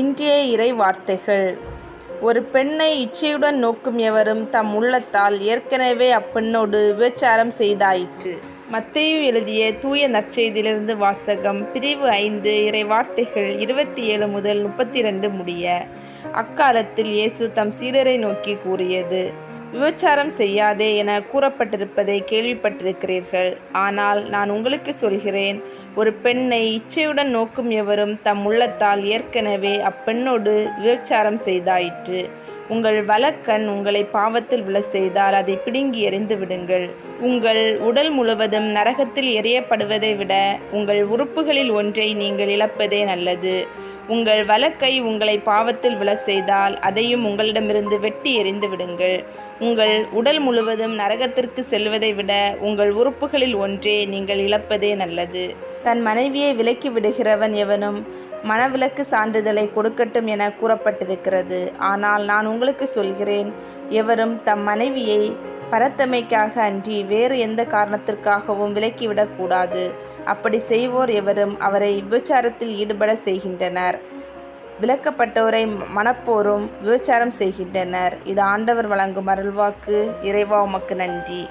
இன்றைய இறை வார்த்தைகள். ஒரு பெண்ணை இச்சையுடன் நோக்கும் எவரும் தம் உள்ளத்தால் ஏற்கனவே அப்பெண்ணோடு விபச்சாரம் செய்தாயிற்று. மத்தேயு எழுதிய தூய நற்செய்தியிலிருந்து வாசகம் பிரிவு ஐந்து இறை வார்த்தைகள் இருபத்தி ஏழு முதல் முப்பத்தி ரெண்டு முடிய அக்காலத்தில் இயேசு தம் சீடரை நோக்கி கூறியது விபச்சாரம் செய்யாதே என கூறப்பட்டிருப்பதை கேள்விப்பட்டிருக்கிறீர்கள். ஆனால் நான் உங்களுக்கு சொல்கிறேன் ஒரு பெண்ணை இச்சையுடன் நோக்கும் எவரும் தம் உள்ளத்தால் ஏற்கனவே அப்பெண்ணோடு விபச்சாரம் செய்தாயிற்று. உங்கள் வலக்கண் உங்களை பாவத்தில் விழ செய்தால் அதை பிடுங்கி எறிந்து விடுங்கள். உங்கள் உடல் முழுவதும் நரகத்தில் எறியப்படுவதை விட உங்கள் உறுப்புகளில் ஒன்றை நீங்கள் இழப்பதே நல்லது. உங்கள் வலக்கை உங்களை பாவத்தில் விழ செய்தால் அதையும் உங்களிடமிருந்து வெட்டி எறிந்து விடுங்கள். உங்கள் உடல் முழுவதும் நரகத்திற்கு செல்வதை விட உங்கள் உறுப்புகளில் ஒன்றே நீங்கள் இழப்பதே நல்லது. தன் மனைவியை விலக்கி விடுகிறவன் எவனும் மனவிலக்கு சான்றிதழை கொடுக்கட்டும் என கூறப்பட்டிருக்கிறது. ஆனால் நான் உங்களுக்கு சொல்கிறேன் எவரும் தம் மனைவியை பரத்தமைக்காக அன்றி வேறு எந்த காரணத்திற்காகவும் விலக்கிவிடக்கூடாது அப்படி செய்வோர் எவரும் அவரை விபச்சாரத்தில் ஈடுபட செய்கின்றனர். விலக்கப்பட்டோரை மனப்போரும் விபச்சாரம் செய்கின்றனர். இது ஆண்டவர் வழங்கும் அருள்வாக்கு. இறைவா உமக்கு நன்றி.